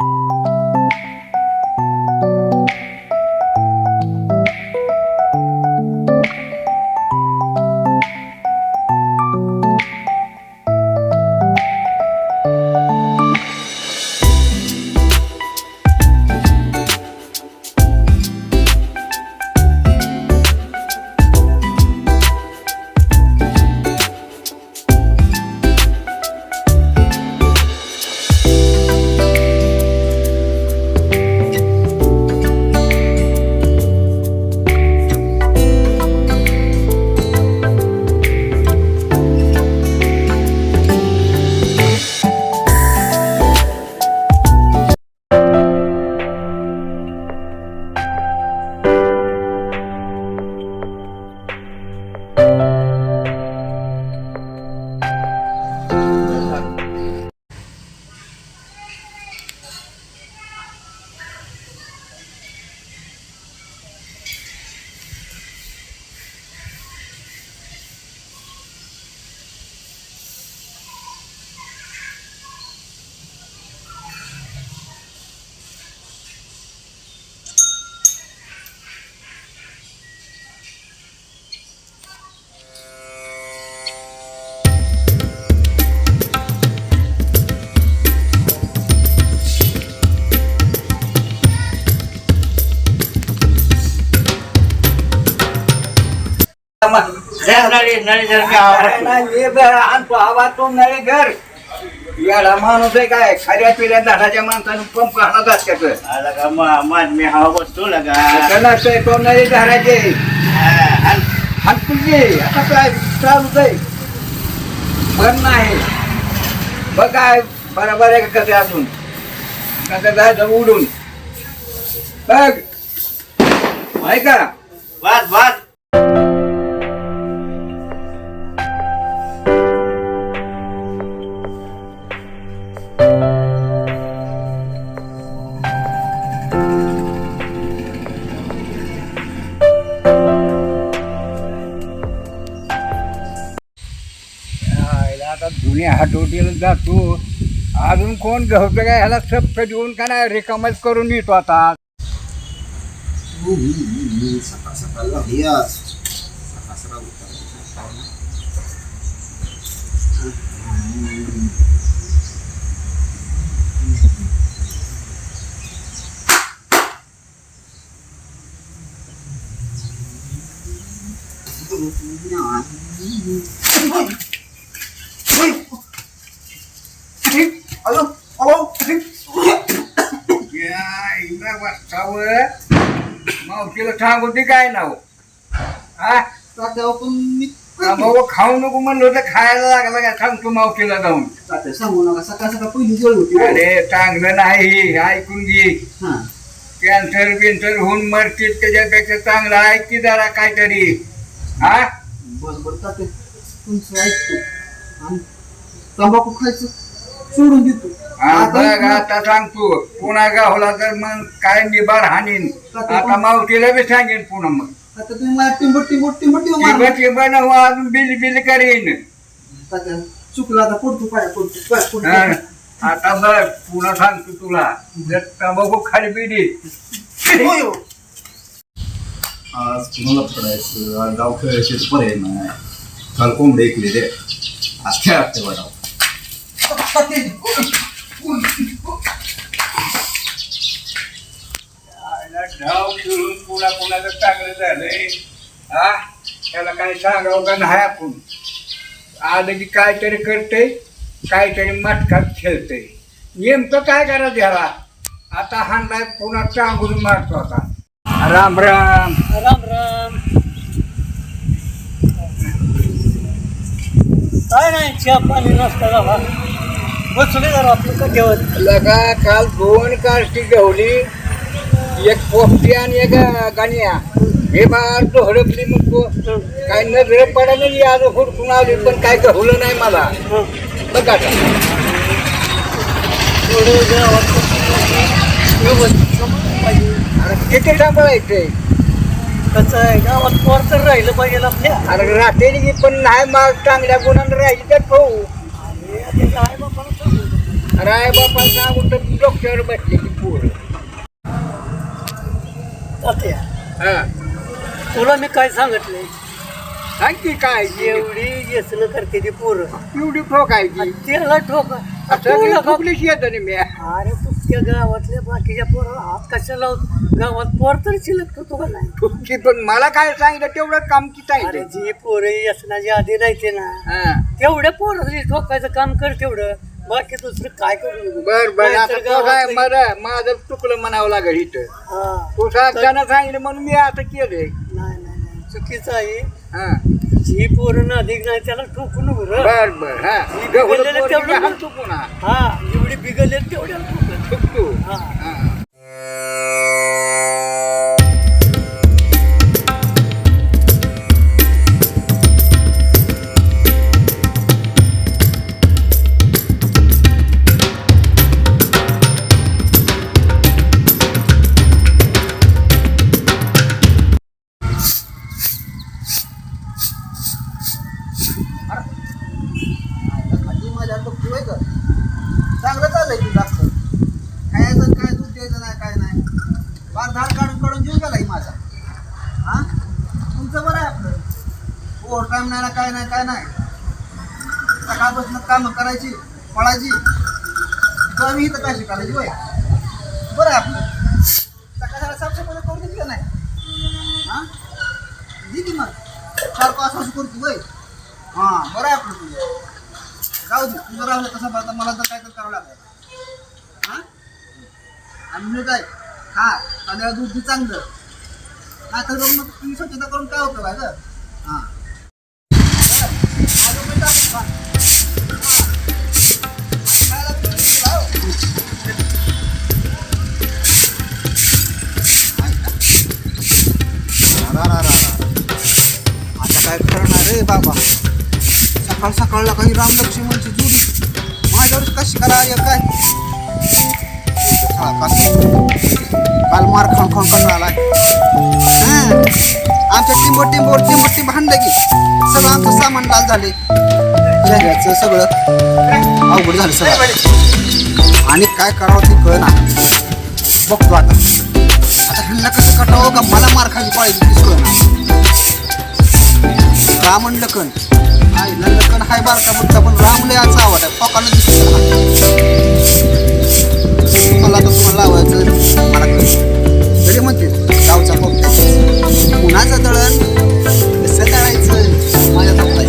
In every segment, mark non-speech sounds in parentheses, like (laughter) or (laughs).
you नळी नळी जर मी आवाज- आणतो आवाज तो नळे घर. याला माणूस आहे काय खऱ्या पिल्या झाडाच्या माणसानं पंप आणत त्याच आला का मा- मान मी हवा बसतो लगा नसतंय तो नळे झाडाचे हा, हातपुलचे आता काय चालूच आहे. नाही. बघ काय बरोबर आहे का कसे अजून? कसं जायचं उडून? बघ. ऐका. वाद वाद यायला आता जातो अजून कोण घेतो काय ह्याला सप्त देऊन का नाही रिकामच करून येतो आता सकाळ सकाळ झाली सकाळ सकाळ उठा. मावशीला सांगू ते काय नाव? हा? तात्या पण मी खाऊ नको म्हणलं होतं खायला लागला काय? सांगतो मावशीला जाऊन. तात्या सांगू नका. सकाळ सकाळ पहिली जळ होती. अरे चांगलं नाही ऐकून घे. हा. कॅन्सर बिन्सर होऊन मरतील त्याच्यापेक्षा चांगलं ऐक की जरा काहीतरी. हा? बरं बरं तात्या तुमचं ऐकतो. आणि तंबाखू खायचं सोडून देतो. बघ आता आता सांगतो. पुन्हा गावला तर मग काय निबार हाणीन आता मावशीला बी सांगेन पुन्हा मग. आता तुम्ही मला टिंबट टिंबट टिंबट टिंबट टिबा मारलं. टिबा नव अजून बिल बिल करीन. चुकलं आता पडतो पाया हा. आता बघ पुन्हा सांगतो तुला. जर तंबाखू खाली पिली होय हो. आज कुणाला पडायचं आज गाव खेळायचे पर्याय नाही. काल कोंबडे ऐकले ते आज खेळात ते बघा. आयला ढाव फिरून पुन्हा कुणाचं चांगलं झालंय. हा? त्याला काय सांगावं का? नाही आपण. आलं की काहीतरी करते काहीतरी मटकात खेळते नेमकं काय करायचं ह्याला आता हाणलाय पुन्हा चांगून मारतो आता. राम राम. राम राम. काय नाही चहा पाणी नसता गावा जरा लगा काल दोन काष्टी गवली एक पोपटी आणि एक गाणिया. हे बार तो हडपली मग तो. काय नजर पडायला आज हुडकून आली पण काय गवलं नाही मला. बघ आता. थोडं गावात व्यवस्थित सांभाळलं पाहिजे. अरे किती कसं आहे गावात राहिलं पाहिजे आपल्या. अरे राहते पण नाही मग चांगल्या गुणांना राहिली तर काय सांगू? राय बापा सांगून तर डोक्यावर बसले की पोरं. तात्या हा. तुला मी काय सांगितलंय? सांग की काय? एवढी व्यसन करते ती पोरं. एवढी ठोकायची त्याला ठोका तुला ठोकलीच येत नाही मी. अरे तू त्या गावातल्या बाकीच्या पोरं हात कशाला गावात पोर तरी शिलक का नाही पण मला काय सांगितलं तेवढं काम किती अरे आहे जी पोरं व्यसनाची आधी राहते ना. तेवढ्या पोरं ठोकायचं काम कर तेवढं. बाकी दुसरं काय करू. बर बर आता तो काय मला माझं चुकलं म्हणावं लागेल इथं. हा. तू सांगताना सांगितलं म्हणून मी असं केलंय. नाही नाही नाही. चुकीचं आहे. हा. जी पोरं अधिक नाही त्याला ठोकू नको रे. बर बर हा. ही बिघडलेलं पोरगी तेवढं हाणतो पुन्हा. हा जेवढी बिघडले तेवढ्या ठोकत ठुकतो हा. हा. हा? तुमचं बरं आहे आपलं. ओव्हर टाईम नाही ना काय नाही काय नाही. सकाळपासून कामं करायची पळायची. कमी इथं काय शिकायची वय बरं आहे आपलं. सकाळ सकाळ साफसफाई करून दिली का नाही? हा? दे की मग. चार पाच वर्ष करतो वय हां बरं आहे आपलं तुझं. जाऊ दे तुझं राहिलं कसं पाहता मला तर काय तर करावं लागेल. हां? आणि काय? हा तांदळा दूध चांगलं. नाही तर मग मग तुम्ही स्वच्छता करून काय होतं काय गं हां. रा, रा, रा, आता काय करणार रे बाबा? सकाळ सकाळला काही रामलक्ष्मणची जोडी. माझ्यावर कशी करा काय? हा, कसं? काल मार खाऊन खाऊन कंटाळा आलाय हं. आमच्या टिंबो टिंबो टिंबो टिंब हाणलं की सगळं आमचं सामान लाल झाले चेहऱ्याचं सगळं अवघड झालं सगळं आणि काय करावं ते कळ ना बघतो आता आता ह्यांना कसं कटावं का मला मार खाली पाहिजे तीच कळ ना रामन लखन हाय लकण हाय बारका बुट्टा पण रामले याचा आवाज आहे फोकानं दिसतो मला तर तुम्हाला लावायचं. मला तरी म्हणते गावचा फक्त. कुणाचं दळण? कसं दळायचं? माझ्या तापलाय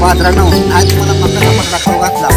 पात्रा नव नाही तुम्हाला मकाचा पत्रा खाऊ घातला.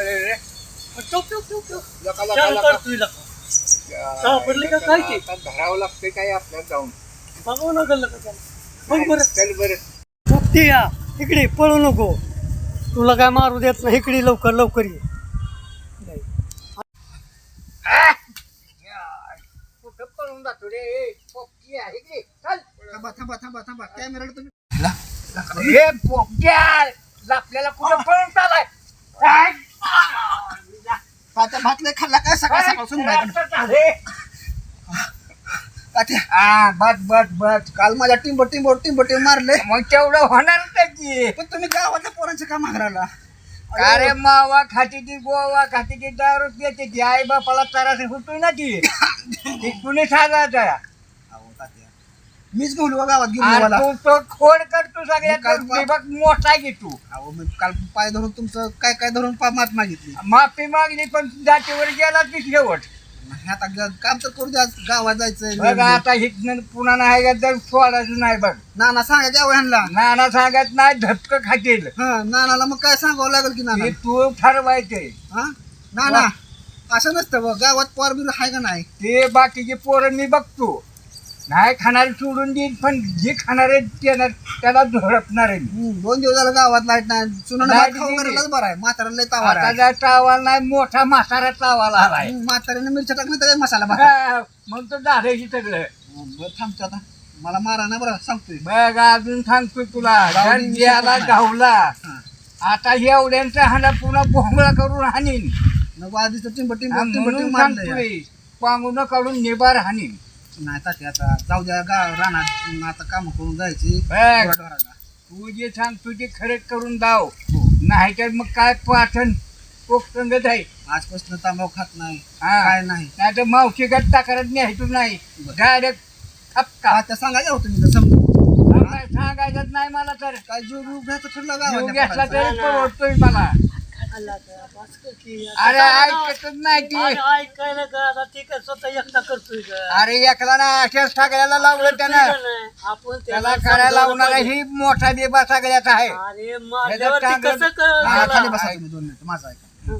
नाव पोपट्याचं. जाऊ द्या ते. काय भानगड रे टोक टोक टोक टोक लका, लका, चालू लका. करतोय लका. सापडली का काय ते? आता धरावं लागतंय काय आपल्याला जाऊन? बघावं लागेल का त्याला? बघ बरं. चल बरं. चुकती या. इकडे पळू नको. तुला काय मारू देत नाही. इकडे लवकर लवकर ये. कुठं पळून जातो रे? पोपटी आहे की चल. थांबा थांबा थांबा थांबा. कॅमेराला तुम्ही हे आपल्याला कुठं पळून चालाय पात्या भातले खाल्ला काय सकाळ सकाळ सुन हा बस बस बस. काल माझ्या टिंब टिंब टिंब टिंब मारले. मग तेवढं होणार त्याची पण तुम्ही गावातल्या पोरांचे का मागराला अरे मावा खाती ती गोवा खाती ती दारू पिते ती आई बापाला तरास होतोय ना (laughs) ती. कुणी सांगायचं? मीच बोलू गावात घेऊन मला तू तो खोड करतो मी काल सगळ्यात पा- विभाग मोठा की तू. अहो मी काल पाय धरून तुमचं काय काय धरून पा मात मागितली. माफी मागली पण जातीवर गेला की शेवट. नाही आता ग- काम तर करू द्या गावात जायचंय. बघ आता हिथनं पुन्हा नाही का तर सोडायचं नाही बघ. नाना सांगा द्यावं ह्यांना. नाना सांगत नाही धपक खातील. हा नानाला मग काय सांगावं लागेल की नाना? हे तू ठरवायचे. हा? नाना असं नसतं बघ गावात पोर बिर आहे का नाही? ते बाकीचे पोरं मी बघतो. नाही खाणारे सोडून देईन पण जे खाणारे त्याला त्याला झोडपणार आहे मी. हम्म, दोन दिवस झालं गावात लाइट नाही. सुनानं खाऊ गेली. बरं आहे. म्हाताऱ्याला लय आता आहे. टावाला नाही मोठा म्हातारा टावाला आलाय हम्म, म्हाताऱ्याने मिरच्या टाकून त्याच्यात मसाला भात. हा, मग तो दादाशी सगळं. बरं थांबतो आता. मला मारा ना बरं सांगतोय. बघ अजून सांगतो तुला. नाही. गावला हा. आता एवढ्यांचा हाना पुन्हा बोंगळा करून हाणीन. नको आधीच टिंब टिंब टिंब म्हणून टिंब मारलंय. सांगतोय पांगुन काढून निबार हाणीन. नाही तात्या आता जाऊ द्या गाव रानात आता काम करून जायची. बघ. तू जे सांगतो ते खरेच करून दाव. नाही तर मग काय पाठण संगत आहे. आजपासून तांबाखू खात नाही. हा. काय नाही. नाही तर मावशी गट तक्रार न्यायचो नाही. बरं. डायरेक्ट खपका आता सांगायचं होतं मी तर समजू काय सांगायचं नाही मला तर. काय जीव घ्यायचं ठरलं जीव घेतला तरी परवडतोय मला. अरे ऐकतच नाही ती. अरे ऐकायला का आता स्वतः एकटा करतोय का? अरे एकला ना अशा सगळ्याला लावलं त्यानं. आपण त्याला करायला लावणारा ही मोठा देबा सगळ्याचा आहे. अरे मारल्यावरती टांगण- कसं हा, कळलं खाली त्याला? बसा तुम्ही दोन मिनिटं माझा ऐका.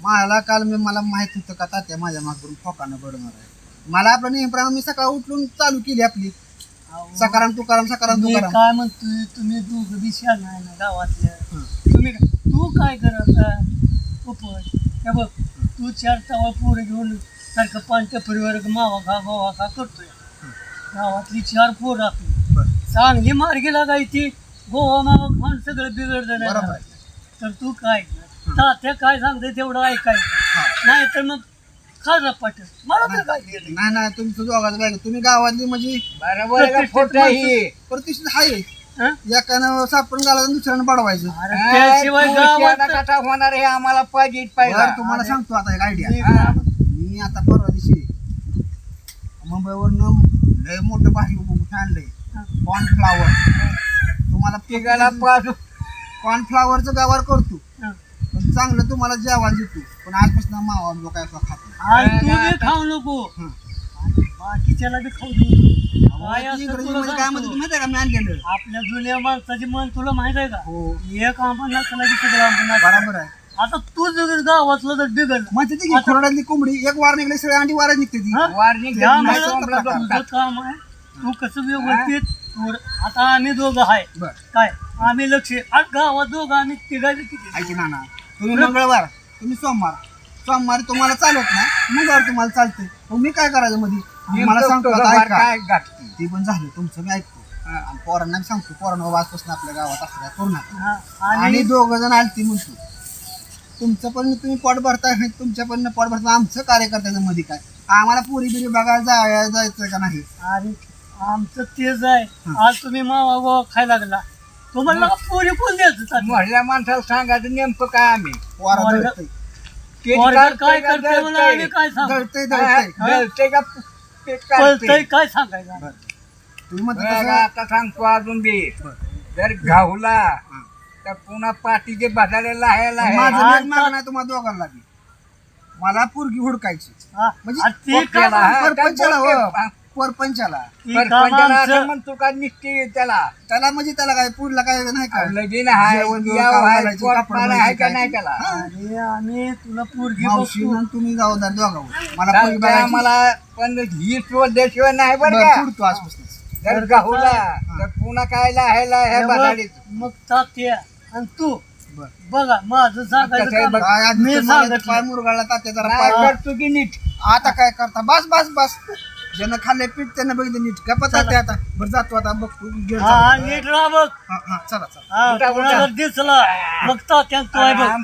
मला काल मी मला माहीत होतं का तात्या माझ्या मागून फोकानं बडणार आहे. मला आपलं नेहमीप्रमाणे मी सकाळ उठून चालू केली आपली. सकाराम तुकाराम सकाराम मी तुकाराम. काय म्हणतोय तुम्ही दोघं बी शान आहे ना गावातल्या. तुम्ही तू काय करत उपज हे बघ तू चार तवा पोरं घेऊन सारखं पांच्या परिवार मावा खा गोवा खा करतोय. गावातली चार पोरं आपली. चांगली मार्गी लागायची. गोवा मावा खाऊन सगळं बिघडलं बरोबर नाही आहे. तर तू काय? कर तात्या काय सांगते तेवढं ऐकायचं. नाही तर मग खाजा पाठ मला तर काय नाही. नाही तुमचं दोघांचं तुम्ही गावातली म्हणजे बरोबर ही? प्रतिष्ठित आहे? हं? एकानं सापडून घालायचं दुसऱ्यानं त्याशिवाय गावात कथा होणार हे आम्हाला पाहिजे पाहिजे. तुम्हाला सांगतो आता एक आयडिया. मी आता परवा दिवशी मुंबईवरनं लय मोठं भाजी आणलंय. कॉर्नफ्लावर तुम्हाला तिघाला पाच कॉर्नफ्लावरचं गावार करतो. हं. पण चांगलं तुम्हाला जेवायला देतो. पण आजपासून मावा जो काय तो खातो आणि तू बी खाऊ नको. हं. आणि बाकीच्याला बी खाऊ दे काय तुला म्हणते? सांगतो. माहिती आहे का मी आणलेलं आपल्या जुन्या माणसाची मन तुला माहीत आहे का? हो. एक आंबा नाचला की सगळं आंबा नाचला. बरोबर आहे. आता तू जर गावातलं जर बिघडलं माहिती ती की खोरड्यातली कोंबडी एक वार निघली सगळी अंडी वारच निघते ती? वारणी त्यामुळं नाही संपला तुझं प्रकार. काम आहे. तू कसं व्यवस्थित आता आम्ही दोघं आहे. बर. काय? आम्ही लक्ष आणि गावात दोघं आम्ही किती? ऐकी ना ना. तुम्ही मंगळवार तुम्ही सोमवार. सोमवारी तुम्हाला चालत नाही मंगळवार तुम्हाला चालते मग मी काय करायचं मध्ये मला सांगतो आता ऐका. काय घातली ते पण झालं तुमचं मी ऐकतो. आणि पोरांना बी सांगतो पोरांना बाबा आजपासून आपल्या गावात असं काय करू नका. आणि? आणि दोघ जण आलती म्हणतो. तुमचं पण तुम्ही पोट भरताय तुमच्या पण पोट भरता आमचं कार्यकर्त्याचं मध्ये काय? आम्हाला पुरी बिरी बघायला जाय जायचं का नाही? आणि आमचं तेच आहे. आज तुम्ही मावा गोवा खायला लागला. तुम्हाला पोरी कोण द्यायचं? माणसाला सांगायचं नेमकं काय आम्ही? पोरा पोरगं करतंय काय का करते म्हणून जळतंय? आम्ही काय सांग? दळतंय दळतंय जळतंय का ते करतंय? पळतंय काय सांगायचं? तुम्ही म्हणता बघ, तसं? आता सांगतो अजून बी. जर घावला तर पुन्हा पाठीचे बसायला लाहायला माझं हा, मागणं आहे तुम्हाला दोघांना बी. मला पोरगी हुडकायची. हा, म्हणजे आणि ते काय हा, परपंचाला हो? परपंचाला. ती असं म्हणतो का निघते त्याला. त्याला म्हणजे त्याला काय पुढला काय नाही का? लगीन जेवण बिवण पोट कापड का नाही? त्याला? हा. अरे आम्ही तुला पोरगी मावशी बघतो. म्हणून तुम्ही जबाबदार दोघावर मला पोरगी बघायची. आम्हाला पण ही शोधल्याशिवाय नाही बरं का? जर तर पुन्हा काय लाहायला हे हे बसाडीच मग तात्या आणि तू बरं. बघा माझं सांगायचं काम. काय मी ते मुरगाळला तात्या जरा काय पाय करतो की नीट? आता काय करता? बस बस बस. ज्यानं खाल्ले पीठ त्यानं बघितलं नीट. काय पता ते आता? बरं जातो आता. बघतो नीट राहा बघ. चला चला. दिसला बघता त्यांचं